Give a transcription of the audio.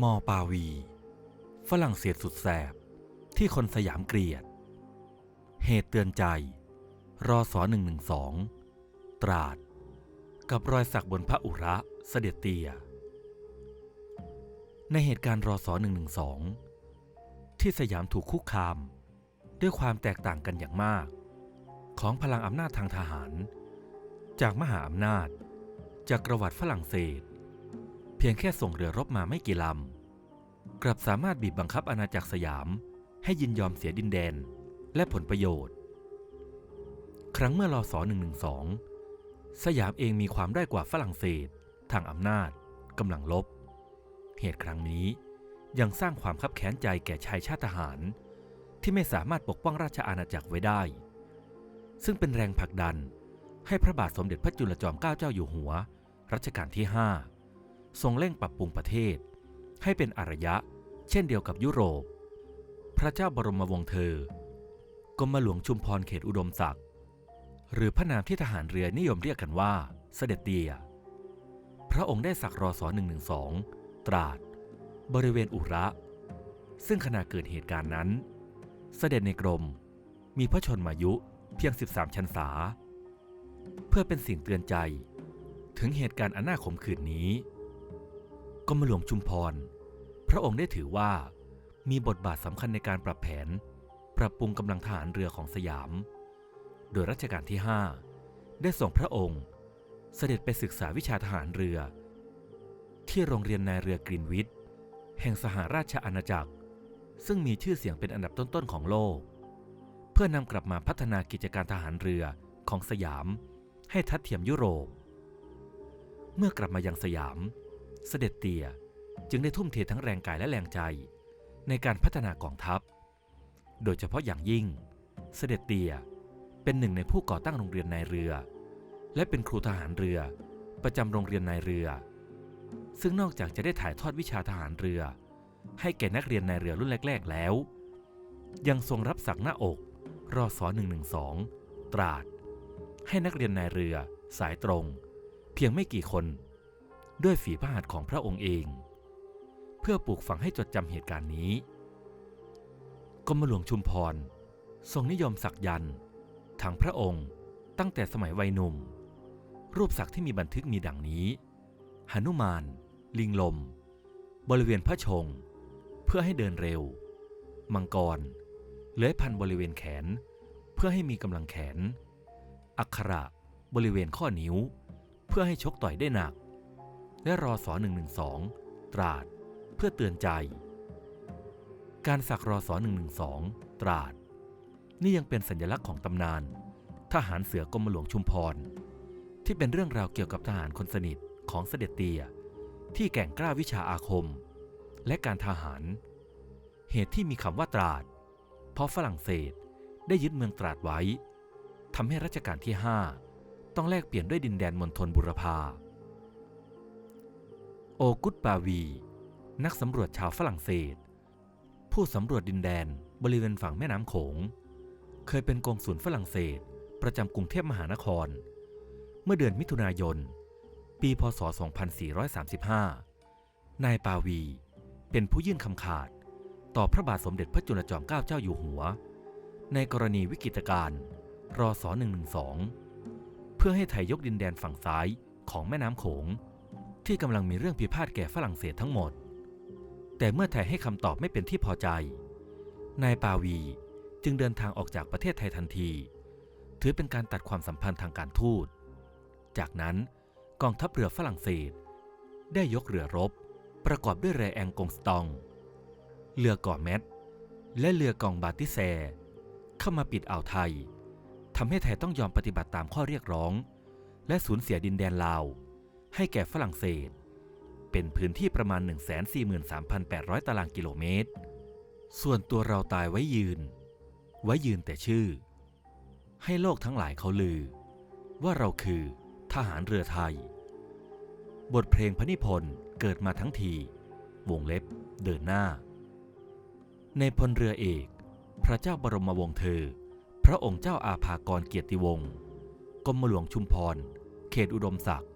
มอปาวี ฝรั่งเศสสุดแสบ ที่คนสยามเกลียด เหตุเตือนใจ รอสอ112ตราด กับรอยสักบนพระอุระเสด็จเตีย ในเหตุการณ์รอสอ112ที่สยามถูกคุกคาม ด้วยความแตกต่างกันอย่างมาก ของพลังอำนาจทางทหาร จากมหาอำนาจจากกระวัติฝรั่งเศส พียงแค่ส่งเรือรบมาไม่กี่ลำ กลับสามารถบีบบังคับอาณาจักรสยาม ให้ยินยอมเสียดินแดนและผลประโยชน์ ครั้งเมื่อรอสอ112 สยามเองมีความได้กว่าฝรั่งเศส ทางอำนาจกำลังลบ เหตุครั้งนี้ยังสร้างความคับแค้นใจแก่ชายชาติทหาร ที่ไม่สามารถปกป้องราชอาณาจักรไว้ได้ ซึ่งเป็นแรงผลักดันให้พระบาทสมเด็จพระจุลจอมเกล้าเจ้าอยู่หัว รัชกาลที่ 5 ทรงเร่งปรับปรุงประเทศ ให้เป็นอารยะ เช่นเดียวกับยุโรป พระเจ้าบรมวงศ์เธอกรมหลวงชุมพรเขตอุดมศักดิ์หรือพระนามที่ทหารเรือนิยมเรียกกันว่า เสด็จเตีย พระองค์ได้สักรอสอ112 ตราด บริเวณอุระ ซึ่งขณะเกิดเหตุการณ์นั้น เสด็จในกรมมีพระชนมายุเพียง 13 ชันษา เพื่อเป็นสิ่งเตือนใจ ถึงเหตุการณ์อันน่าขมขื่นนี้ รมหลวงชุมพร พระองค์ได้ถือว่า มีบทบาทสำคัญในการปรับแผน ปรับปรุงกำลังทหารเรือของสยาม โดยรัชกาลที่ 5 ได้ส่งพระองค์ เสด็จไปศึกษาวิชาทหารเรือ ที่โรงเรียนนายเรือกรีนวิทย์แห่งสหราชอาณาจักร ซึ่งมีชื่อเสียงเป็นอันดับต้นๆของโลก เพื่อนำกลับมาพัฒนากิจการทหารเรือของสยาม ให้ทัดเทียมยุโรป เมื่อกลับมายังสยาม เสด็จเตียจึงได้ทุ่มเททั้งแรงกายและแรงใจในการพัฒนากองทัพ โดยเฉพาะอย่างยิ่ง เสด็จเตี่ยเป็นหนึ่งในผู้ก่อตั้งโรงเรียนนายเรือ และเป็นครูทหารเรือ ประจำโรงเรียนนายเรือ ซึ่งนอกจากจะได้ถ่ายทอดวิชาทหารเรือ ให้แก่นักเรียนนายเรือรุ่นแรก ๆ แล้ว ยังทรงรับสักหน้าอกรอสอ112 ตราด ให้นักเรียนนายเรือสายตรง เพียงไม่กี่คน ด้วยฝีพระหัตถ์ของพระองค์เอง เพื่อปลูกฝังให้จดจำเหตุการณ์นี้ กรมหลวงชุมพร ทรงนิยมสักยันทางพระองค์ตั้งแต่สมัยวัยหนุ่ม รูปสักที่มีบันทึกมีดังนี้หนุมาน ลิงลม บริเวณพระชง เพื่อให้เดินเร็ว มังกร เลื้อยพันบริเวณแขน เพื่อให้มีกำลังแขน อักขระบริเวณข้อนิ้ว เพื่อให้ชกต่อยได้หนัก และรอสอ112 ตราด เพื่อเตือนใจ การสักรอสอ112 ตราด นี่ยังเป็นสัญลักษณ์ของตำนาน ทหารเสือกรมหลวงชุมพร ที่เป็นเรื่องราวเกี่ยวกับทหารคนสนิทของเสด็จเตีย ที่แก่งกล้าวิชาอาคม และการทหาร เหตุที่มีคำว่าตราด เพราะฝรั่งเศสได้ยึดเมืองตราดไว้ทำให้รัชกาลที่ 5 ต้องแลกเปลี่ยนด้วยดินแดนมณฑลบุรพา อกุตปาวี นักสำรวจชาวฝรั่งเศส ผู้สำรวจดินแดนบริเวณฝั่งแม่น้ำโขง เคยเป็นกองสุลฝรั่งเศส ประจำกรุงเทพมหานคร เมื่อเดือนมิถุนายน ปีพศ 2435 นายปาวี เป็นผู้ยื่นคำขาด ต่อพระบาทสมเด็จพระจุลจอมเกล้าเจ้าอยู่หัว ในกรณีวิกฤตการณ์รอสอ112 เพื่อให้ไทยยกดินแดนฝั่งซ้ายของแม่น้ำโขง ที่กำลังมีเรื่องพิพาทแก่ฝรั่งเศสทั้งหมด แต่เมื่อไทยให้คำตอบไม่เป็นที่พอใจ นายปาวีจึงเดินทางออกจากประเทศไทยทันที ถือเป็นการตัดความสัมพันธ์ทางการทูต จากนั้นกองทัพเรือฝรั่งเศส ได้ยกเรือรบ ประกอบด้วยเรือแองกงสตอง เรือก่อแมทและเรือกองบาติแซ เข้ามาปิดอ่าวไทยทำให้ไทยต้องยอมปฏิบัติตามข้อเรียกร้อง และสูญเสียดินแดนลาว ให้แก่ฝรั่งเศส เป็นพื้นที่ประมาณ 143,800 ตารางกิโลเมตร ส่วนตัวเราตายไว้ยืน ไว้ยืนแต่ชื่อ ให้โลกทั้งหลายเขาลือ ว่าเราคือทหารเรือไทย บทเพลงพระนิพนธ์เกิดมาทั้งที วงเล็บเดินหน้า ในพลเรือเอก พระเจ้าบรมวงศ์เธอ พระองค์เจ้าอาภากรเกียรติวงศ์กรมหลวงชุมพร เขตอุดมศักดิ์